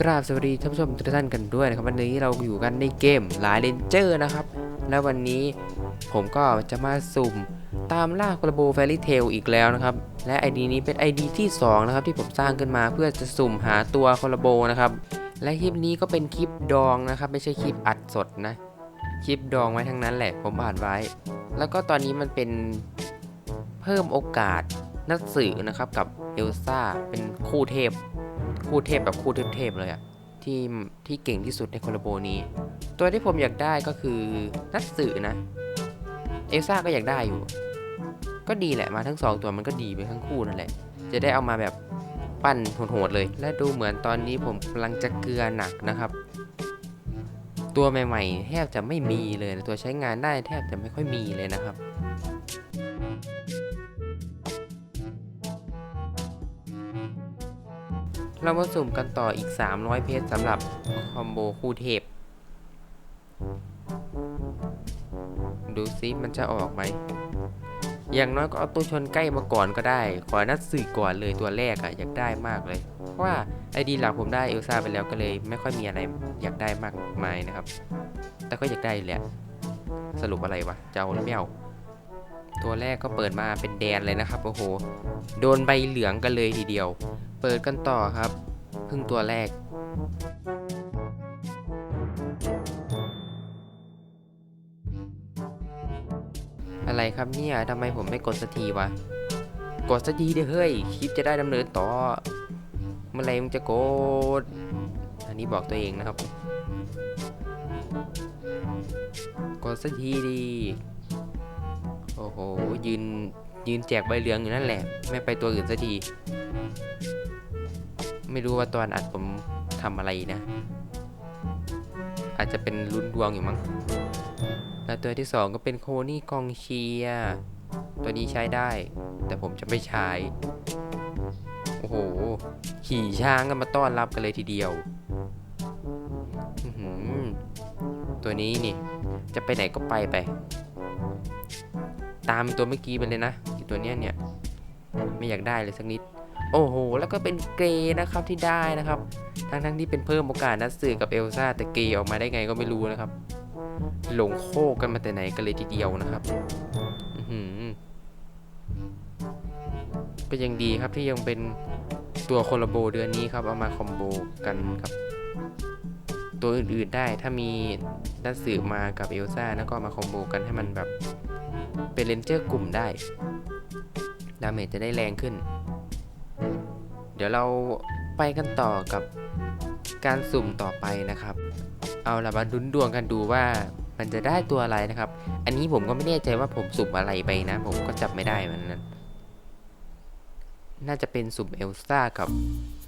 กราบสวัสดีท่านผู้ชมทุกท่านกันด้วยนะครับ วันนี้เราอยู่กันในเกมหลายเลนเจอร์นะครับ และวันนี้ผมก็จะมาสุ่มตามล่าโคลโบแฟรี่เทลอีกแล้วนะครับ และ ID นี้เป็น ID ที่ 2 นะครับ ที่ผมสร้างขึ้นมาเพื่อจะสุ่มหาตัวโคลโบนะครับ และคลิปนี้ก็เป็นคลิปดองนะครับ ไม่ใช่คลิปอัดสดนะ คลิปดองไว้ทั้งนั้นแหละผมอ่านไว้ แล้วก็ตอนนี้มันเป็นเพิ่มโอกาสนักสื่อนะครับกับเอลซ่าเป็นคู่เทพ คู่เทพแบบคู่เทพๆเลยอะที่ที่เก่งที่สุดในโคลาโบนี้ ตัวที่ผมอยากได้ก็คือนักสื่อนะ เอลซ่าก็อยากได้อยู่ ก็ดีแหละมาทั้งสองตัวมันก็ดีไปทั้งคู่นั่นแหละ จะได้เอามาแบบปั้นโหดๆเลย และดูเหมือนตอนนี้ผมกำลังจะเกลือหนักนะครับ ตัวใหม่ๆ แทบจะไม่มีเลยนะตัวใช้งานได้แทบจะไม่ค่อยมีเลยนะครับ เรามาสุ่มกันต่ออีก 300 เพชรสำหรับคอมโบคู่เทพ ดูซิมันจะออกไหม อย่างน้อยก็เอาตัวชนใกล้มาก่อนก็ได้ ขอนัดสื่อก่อนเลยตัวแรกอะอยากได้มากเลย เพราะว่าไอดีหลักผมได้เอลซ่าไปแล้วก็เลย ไม่ค่อยมีอะไรอยากได้มากมายนะครับ แต่ก็อยากได้แหละ สรุปอะไรวะ เจะเอาหรือไม่เอา ตัวแรกก็เปิดมาเป็นแดนเลยนะครับ โอ้โห โดนใบเหลืองกันเลยทีเดียว เปิดกันต่อครับเพึ่งตัวแรก อะไรครับเนี่ยทำไมผมไม่กดสักทีวะ กดสักทีดิเฮ้ย คลิปจะได้ดำเนินต่อ เมื่อไรมึงจะกด อันนี้บอกตัวเองนะครับ กดสักทีดี โอ้โห ยืน ยืนแจกใบเหลืองอยู่นั่นแหละ ไม่ไปตัวอื่นสักที ไม่รู้ว่าตอนอัดผมทำอะไรนะ อาจจะเป็นลุ้นดวงอยู่มั้ง แล้วตัวที่สองก็เป็นโคนี่กองเชียร์ตัวนี้ใช้ได้ แต่ผมจะไม่ใช้ โอ้โห ขี่ช้างกันมาต้อนรับกันเลยทีเดียว ตัวนี้นี่ จะไปไหนก็ไปไป ตามตัวเมื่อกี้ไปเลยนะตัวเนี้ยเนี่ยไม่อยากได้เลยสักนิด โอ้โห แล้วก็เป็นเกรย์นะครับที่ได้นะครับ ทั้งทั้งที่เป็นเพิ่มโอกาสนัดสื่อกับเอลซ่าแต่เกรย์ออกมาได้ไงก็ไม่รู้นะครับ หลงโคกกันมาแต่ไหนกันเลยทีเดียวนะครับอื้อหือก็ยังดีครับที่ยังเป็นตัวโคลโบเดือนนี้ครับ เอามาคอมโบกันกับ ตัวอื่นๆได้ถ้ามีนัดสืบมากับเอลซ่าแล้วก็มาคอมโบกันให้มันแบบ เป็นเลนเจอร์กลุ่มได้ ดาเมจจะได้แรงขึ้น เดี๋ยวเราไปกันต่อกับการสุ่มต่อไปนะครับ เอาละมาดุนดวงกันดูว่ามันจะได้ตัวอะไรนะครับ อันนี้ผมก็ไม่แน่ใจว่าผมสุ่มอะไรไปนะ ผมก็จับไม่ได้มือนนั้น น่าจะเป็นสุ่มเอลซ่ากับ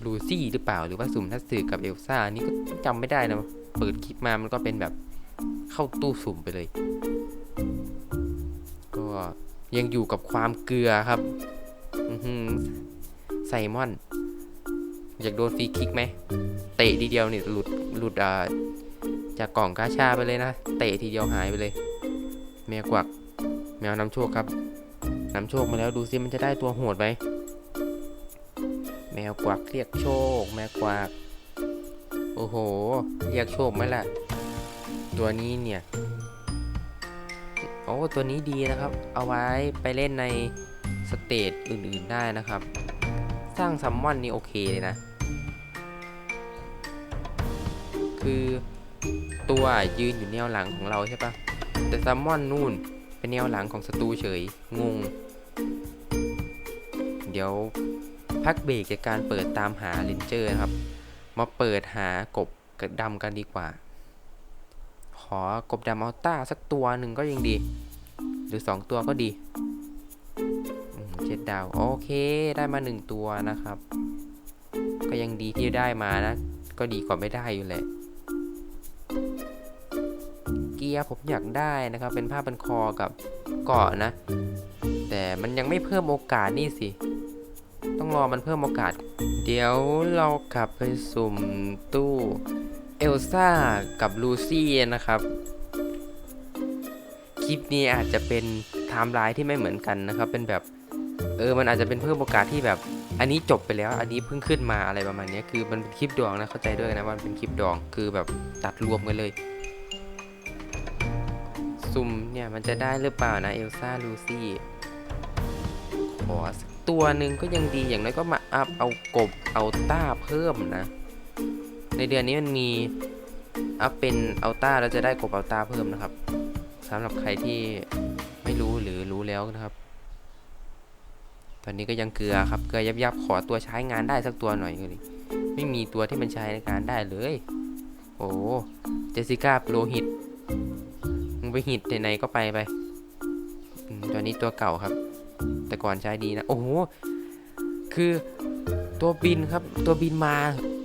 ลูซี่หรือเปล่า หรือว่าสุ่มทัศสือกับเอลซ่าอันนี้ก็จำไม่ได้นะ เปิดคลิปมามันก็เป็นแบบเข้าตู้สุ่มไปเลย ยังอยู่กับความเกลือครับอือหือไซมอน อยากโดนฟรีคิกไหม เตะทีเดียวนี่หลุดหลุดอ่าจากกล่องกาชาไปเลยนะ เตะทีเดียวหายไปเลย แมวกวัก แมวนำโชคครับนำโชคมาแล้วดูซิมันจะได้ตัวโหดไหมแมวกวักเรียกโชค แมวกวัก โอ้โห เรียกโชคไหมล่ะ ตัวนี้เนี่ย อ้ตัวนี้ดีนะครับ เอาไว้ไปเล่นในสเตจอื่นๆได้นะครับ สร้างซัมมอนนี่โอเคเลยนะ คือตัวยืนอยู่แนวหลังของเราใช่ปะแต่ซัมมอนนู่นเป็นแนวหลังของศัตรูเฉย งง เดี๋ยวพักเบรกจากการเปิดตามหาเลนเจอร์นะครับ มาเปิดหากบกระดำกันดีกว่า ขอกบดำอัลต้าสักตัวหนึ่งก็ยังดี หรือ 2 ตัวก็ดีเจ็ดดาว โอเคได้มา 1 ตัวนะครับ ก็ยังดีที่ได้มานะ ก็ดีกว่าไม่ได้อยู่แหละเกียร์ผมอยากได้นะครับ เป็นผ้าพันคอกับเกาะนะ แต่มันยังไม่เพิ่มโอกาสนี่สิ ต้องรอมันเพิ่มโอกาส เดี๋ยวเรากลับไปสุ่มตู้ เอลซ่ากับลูซี่นะครับ คลิปนี้อาจจะเป็นไทม์ไลน์ที่ไม่เหมือนกันนะครับ เป็นแบบ เออ มันอาจจะเป็นเพิ่มโอกาสที่แบบ อันนี้จบไปแล้ว อันนี้เพิ่งขึ้นมาอะไรประมาณนี้คือมันเป็นคลิปดองนะ เข้าใจด้วยนะว่ามันเป็นคลิปดอง คือแบบตัดรวมกันเลย ซุ่มเนี่ยมันจะได้หรือเปล่านะเอลซ่าลูซี่ ขอสักตัวหนึ่งก็ยังดี อย่างน้อยก็มาอัพเอากบ เอาต้าเพิ่มนะ ในเดือนนี้มันมีอัพเป็นเอาต้าแล้วจะได้กบเอาต้าเพิ่มนะครับสำหรับใครที่ไม่รู้หรือรู้แล้วนะครับ ตอนนี้ก็ยังเกลือครับเกลือยับยับขอตัวใช้งานได้สักตัวหน่อยเลยไม่มีตัวที่มันใช้ในการได้เลย โอ้เจสิก้าโปรหิตมึงไปหิตไหนๆก็ไปไปตัวนี้ตัวเก่าครับ แต่ก่อนใช้ดีนะ โอ้โห คือตัวบินครับ ตัวบินมา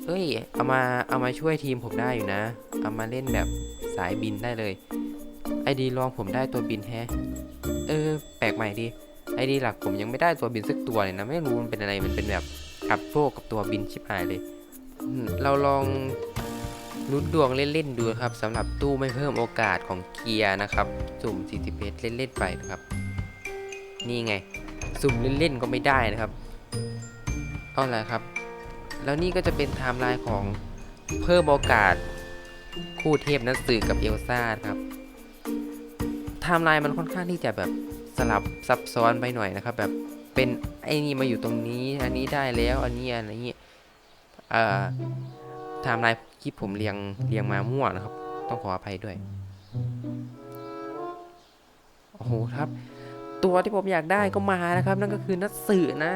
เอ้ย เอามาเอามาช่วยทีมผมได้อยู่นะ เอามาเล่นแบบสายบินได้เลย ไอดีลองผมได้ตัวบินแฮะ เออ แปลกใหม่ดีไอดีหลักผมยังไม่ได้ตัวบินสักตัวเลยนะ ไม่รู้มันเป็นอะไร มันเป็นแบบอัพโชคกับตัวบินชิบหายเลย เราลองลุ้นดวงเล่นๆดูครับสำหรับตู้ไม่เพิ่มโอกาสของเกียร์นะครับ สุ่ม40เเล่นๆไปนะครับ นี่ไง สุ่มเล่นๆก็ไม่ได้นะครับ เอาละครับ แล้วนี่ก็จะเป็นไทม์ไลน์ของเพิ่มโอกาสคู่เทพนักสือกับเอลซ่าครับไทม์ไลน์มันค่อนข้างที่จะแบบสลับซับซ้อนไปหน่อยนะครับ แบบเป็นไอ้นี่มาอยู่ตรงนี้ อันนี้ได้แล้วอันนี้อันนี้เอ่อไทม์ไลน์คลิปผมเรียงเรียงมามั่วนะครับ ต้องขออภัยด้วยโอ้โหครับ ตัวที่ผมอยากได้ก็มานะครับ นั่นก็คือนักสือนะ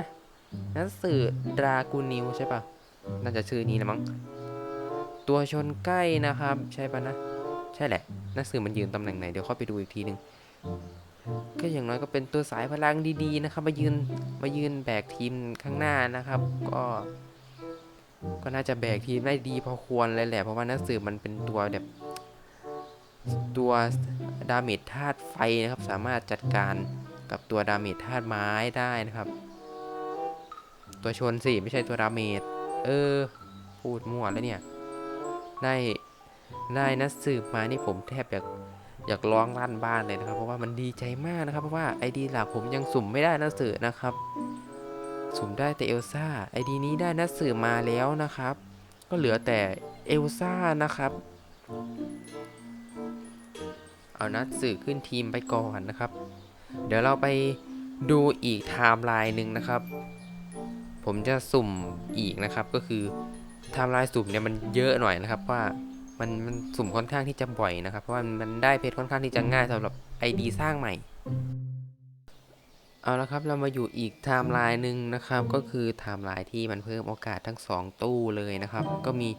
นักสือดรากูนิวใช่ปะน่าจะชื่อนี้นะมั้ง ตัวชนใกล้นะครับ ใช่ปะนะ ใช่แหละนักสือมันยืนตำแหน่งไหน เดี๋ยวเข้าไปดูอีกทีหนึ่งก็อย่างน้อยก็เป็นตัวสายพลังดีๆนะครับ มายืนมายืนแบกทีมข้างหน้านะครับ ก็ก็น่าจะแบกทีมได้ดีพอควรเลยแหละ เพราะว่านักสือมันเป็นตัวแบบ ตัวดาเมจธาตุไฟนะครับ สามารถจัดการกับตัวดาเมจธาตุไม้ได้นะครับ ตัวชนสิ ไม่ใช่ตัวดาเมจ เออ พูดมั่วแล้วเนี่ย ได้ได้นัดสืบมานี่ผมแทบอยากอยากร้องลั่นบ้านเลยนะครับ เพราะว่ามันดีใจมากนะครับ เพราะว่าไอดีหลักผมยังสุ่มไม่ได้นัดสืบนะครับ สุ่มได้แต่เอลซ่าไอดีนี้ได้นัดสืบมาแล้วนะครับ ก็เหลือแต่เอลซ่านะครับเอานัดสื่อขึ้นทีมไปก่อนนะครับ เดี๋ยวเราไปดูอีกไทม์ไลน์หนึ่งนะครับ ผมจะสุ่มอีกนะครับ ก็คือไทม์ไลน์สุ่มเนี่ยมันเยอะหน่อยนะครับว่ามันมันสุ่มค่อนข้างที่จะบ่อยนะครับ เพราะว่ามันได้เพชรค่อนข้างที่จะง่ายสำหรับ ID สร้างใหม่ เอาละครับเรามาอยู่อีกไทม์ไลน์หนึ่งนะครับ ก็คือไทม์ไลน์ที่มันเพิ่มโอกาสทั้ง 2 ตู้เลยนะครับ ก็มี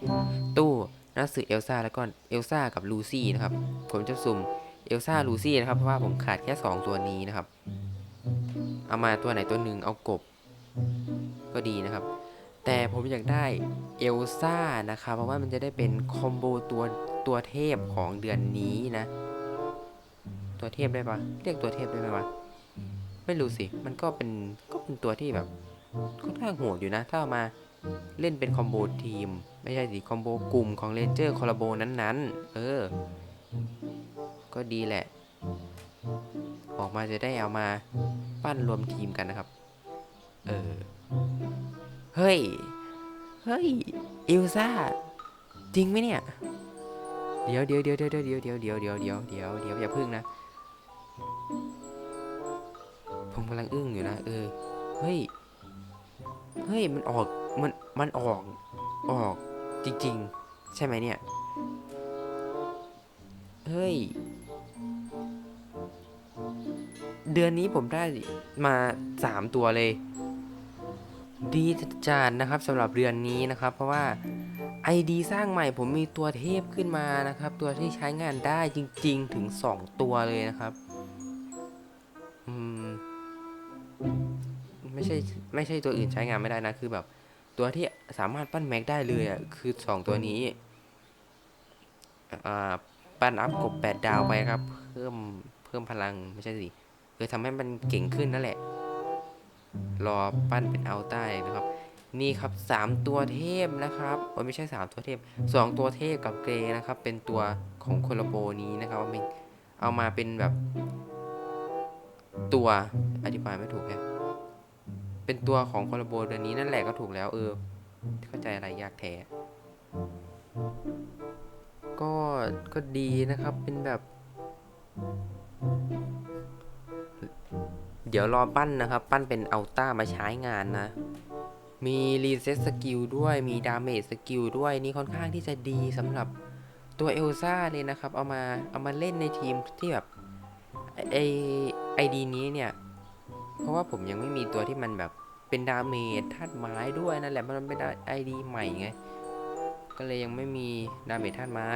ตู้นักสือเอลซ่าแล้วก็เอลซ่ากับลูซี่นะครับ ผมจะสุ่มเอลซ่าลูซี่นะครับเพราะว่าผมขาดแค่ 2 ตัวนี้นะครับ เอามาตัวไหนตัวหนึ่งเอากบ ก็ดีนะครับ แต่ผมอยากได้เอลซ่านะครับ เพราะว่ามันจะได้เป็นคอมโบตัวตัวเทพของเดือนนี้นะ ตัวเทพได้ปะเรียกตัวเทพได้ไหมวะไม่รู้สิ มันก็เป็นก็เป็นตัวที่แบบค่อนข้างโหดอยู่นะ ถ้าเอามาเล่นเป็นคอมโบทีม ไม่ใช่สิคอมโบกลุ่มของเลนเจอร์คอลลาโบนั้นๆ เออ ก็ดีแหละ ออกมาจะได้เอามาปั้นรวมทีมกันนะครับ เออ เฮ้ย เฮ้ย อิลซ่า จริงไหมเนี่ย เดี๋ยวเดี๋ยวเดี๋ยวเดี๋ยวเดี๋ยวเดี๋ยวเดี๋ยวเดี๋ยวเดี๋ยวเดี๋ยวเดี๋ยวอย่าพึ่งนะ ผมกำลังอึ้งอยู่นะ เออ เฮ้ย เฮ้ย มันออก มัน มันออก ออก จริง ๆ ใช่ไหมเนี่ย เฮ้ย เดือนนี้ผมได้มาสามตัวเลย ดีจัดนะครับสำหรับเดือนนี้นะครับ เพราะว่า ID สร้างใหม่ผมมีตัวเทพขึ้นมานะครับ ตัวที่ใช้งานได้จริง ๆ ถึง 2 ตัวเลยนะครับอืมไม่ใช่ไม่ใช่ตัวอื่นใช้งานไม่ได้นะคือแบบ ตัวที่สามารถปั้นแม็กได้เลยอะคือ 2 ตัวนี้อ่าปั้นอัพกบแปดดาวไปครับ เพิ่มเพิ่มพลังไม่ใช่สิคือทำให้มันเก่งขึ้นนั่นแหละ รอปั้นเป็นเอาใต้นะครับ นี่ครับ 3 ตัวเทพนะครับโอ้ไม่ใช่ 3 ตัวเทพ 2 ตัวเทพกับเกรนะครับ เป็นตัวของโคลโบนี้นะครับเอามาเอามาเป็นแบบ ตัวอธิบายไม่ถูกแฮะเป็นตัวของคลโบเดือนนี้นั่นแหละก็ถูกแล้วเออ เข้าใจอะไรยากแท้ก็ก็ดีนะครับเป็นแบบ เดี๋ยวรอปั้นนะครับ ปั้นเป็นอัลต้ามาใช้งานนะ มีรีเซ็ตสกิลด้วย มีดาเมจสกิลด้วย นี่ค่อนข้างที่จะดีสำหรับตัวเอลซ่าเลยนะครับ เอามาเอามาเล่นในทีมที่แบบไอไอดีนี้เนี่ย เพราะว่าผมยังไม่มีตัวที่มันแบบเป็นดาเมจธาตุไม้ด้วยนั่นแหละมันเป็นไอดีใหม่ไง ก็เลยยังไม่มีดาเมจธาตุไม้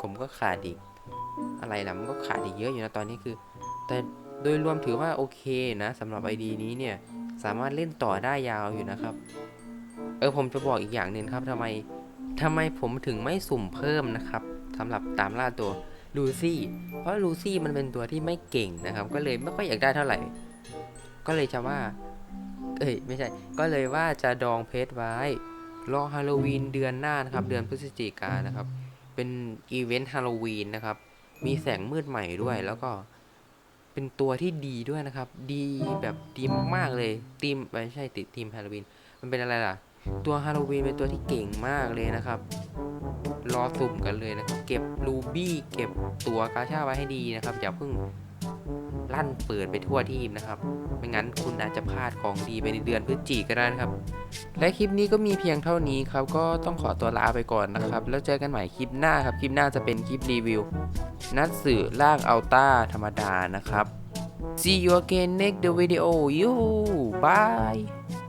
ผมก็ขาดอีก อะไรล่ะมันก็ขาดอีกเยอะอยู่นะตอนนี้คือ แต่ โดยรวมถือว่าโอเคนะสำหรับ ID นี้เนี่ยสามารถเล่นต่อได้ยาวอยู่นะครับ เออผมจะบอกอีกอย่างหนึ่งครับทำไมทำไมผมถึงไม่สุ่มเพิ่มนะครับสำหรับตามล่าตัวลูซี่ เพราะลูซี่มันเป็นตัวที่ไม่เก่งนะครับ ก็เลยไม่ค่อยอยากได้เท่าไหร่ ก็เลยจะว่า เอ้ยไม่ใช่ ก็เลยว่าจะดองเพชรไว้ รอฮาโลวีนเดือนหน้านะครับ เดือนพฤศจิกายนนะครับ เป็นอีเวนต์ฮาโลวีนนะครับ มีแสงมืดใหม่ด้วยแล้วก็ เป็นตัวที่ดีด้วยนะครับ ดีแบบดีมากๆเลยทีมไม่ใช่ติดทีมฮาโลวีนมันเป็นอะไรล่ะ ตัวฮาโลวีนเป็นตัวที่เก่งมากเลยนะครับ รอสุ่มกันเลยนะครับ เก็บรูบี้เก็บตัวกาชาไว้ให้ดีนะครับอย่าเพิ่ง ลั่นเปิดไปทั่วทีมนะครับ ไม่งั้นคุณอาจจะพลาดของดีไปในเดือนพฤศจิกก็ได้นะครับ และคลิปนี้ก็มีเพียงเท่านี้ครับ ก็ต้องขอตัวลาไปก่อนนะครับ แล้วเจอกันใหม่คลิปหน้าครับ คลิปหน้าจะเป็นคลิปรีวิว นัดสื่อลากอัลต้าธรรมดานะครับ See you again next the video. You bye.